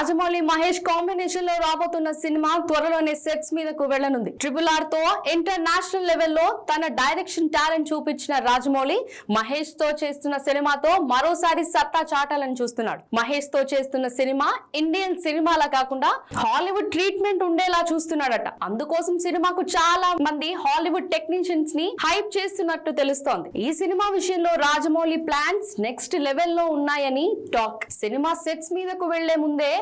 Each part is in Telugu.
రాజమౌళి మహేష్ కాంబినేషన్లో రాబోతున్న సినిమా త్వరలోనే సెట్స్ మీదకు వెళ్ళనుంది ట్రిపుల్ ఆర్తో ఇంటర్నేషనల్ లెవెల్లో తన డైరెక్షన్ టాలెంట్ చూపించిన రాజమౌళి మహేష్తో చేస్తున్న సినిమాతో మరోసారి సత్తా చాటాలని చూస్తున్నాడు. మహేష్తో చేస్తున్న సినిమా ఇండియన్ సినిమాలా కాకుండా హాలీవుడ్ ట్రీట్మెంట్ ఉండేలా చూస్తున్నాడట. అందుకోసం సినిమాకు చాలా మంది హాలీవుడ్ టెక్నీషియన్స్ని హైప్ చేస్తున్నట్టు తెలుస్తోంది. ఈ సినిమా విషయంలో రాజమౌళి ప్లాన్స్ నెక్స్ట్ లెవెల్లో ఉన్నాయని టాక్ సినిమా సెట్స్ మీదకు వెళ్ళే ముందే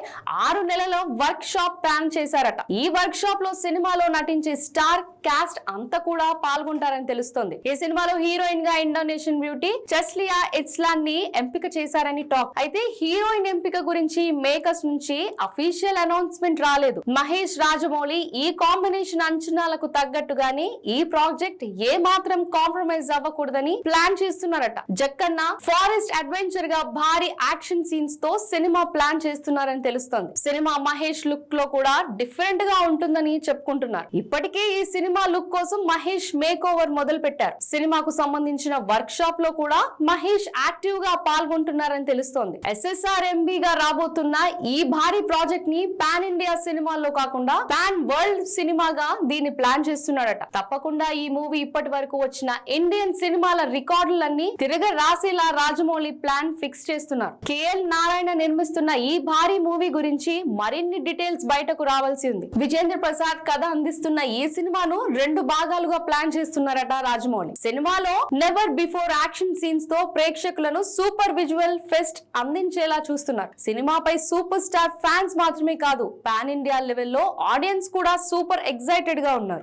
ఆరు నెలలో వర్క్ షాప్ ప్లాన్ చేశారట. ఈ వర్క్ షాప్లో సినిమాలో నటించే స్టార్ కాస్ట్ అంతా కూడా పాల్గొంటారని తెలుస్తోంది. ఈ సినిమాలో హీరోయిన్గా ఇండోనేషియన్ బ్యూటీ చెస్లియా ఇట్స్లాన్ని ఎంపిక చేశారని టాక్. అయితే హీరోయిన్ ఎంపిక గురించి మేకర్స్ నుంచి అఫీషియల్ అనౌన్స్మెంట్ రాలేదు. మహేష్ రాజమౌళి ఈ కాంబినేషన్ అంచనాలకు తగ్గట్టుగానే ఈ ప్రాజెక్ట్ ఏ మాత్రం కాంప్రమైజ్ అవ్వకూడదని ప్లాన్ చేస్తున్నారట. జక్కన్న ఫారెస్ట్ అడ్వెంచర్గా భారీ యాక్షన్ సీన్స్తో సినిమా ప్లాన్ చేస్తున్నారని తెలుస్తోంది. సినిమా మహేష్ లుక్లో కూడా డిఫరెంట్గా ఉంటుందని చెప్పుకుంటున్నారు. ఇప్పటికే ఈ సినిమా లుక్ కోసం మహేష్ మేక్ ఓవర్ మొదలు పెట్టారు. సినిమాకు సంబంధించిన వర్క్ షాప్లో కూడా మహేష్ యాక్టివ్గా పాల్గొంటున్నారని తెలుస్తోంది. ఎస్ఎస్ఆర్ ఎంబీ గా రాబోతున్న ఈ భారీ ప్రాజెక్ట్ని పాన్ ఇండియా సినిమాల్లో కాకుండా పాన్ వరల్డ్ సినిమాగా దీన్ని ప్లాన్ చేస్తున్నాడట. తప్పకుండా ఈ మూవీ ఇప్పటి వరకు వచ్చిన ఇండియన్ సినిమాల రికార్డులన్నీ తిరగ రాసేలా రాజమౌళి ప్లాన్ ఫిక్స్ చేస్తున్నారు. కేఎల్ నారాయణ నిర్మిస్తున్న ఈ భారీ మూవీ మూవీ గురించి మరిన్ని డీటెయిల్స్ బయటకు రావాల్సి ఉంది. విజేంద్ర ప్రసాద్ కథ అందిస్తున్న ఈ సినిమాను రెండు భాగాలుగా ప్లాన్ చేస్తున్నారట రాజమౌళి. సినిమాలో నెవర్ బిఫోర్ యాక్షన్ సీన్స్తో ప్రేక్షకులను సూపర్ విజువల్ ఫెస్ట్ అందించేలా చూస్తున్నారు. సినిమాపై సూపర్ స్టార్ ఫ్యాన్స్ మాత్రమే కాదు పాన్ ఇండియా లెవెల్లో ఆడియన్స్ కూడా సూపర్ ఎక్సైటెడ్గా ఉన్నారు.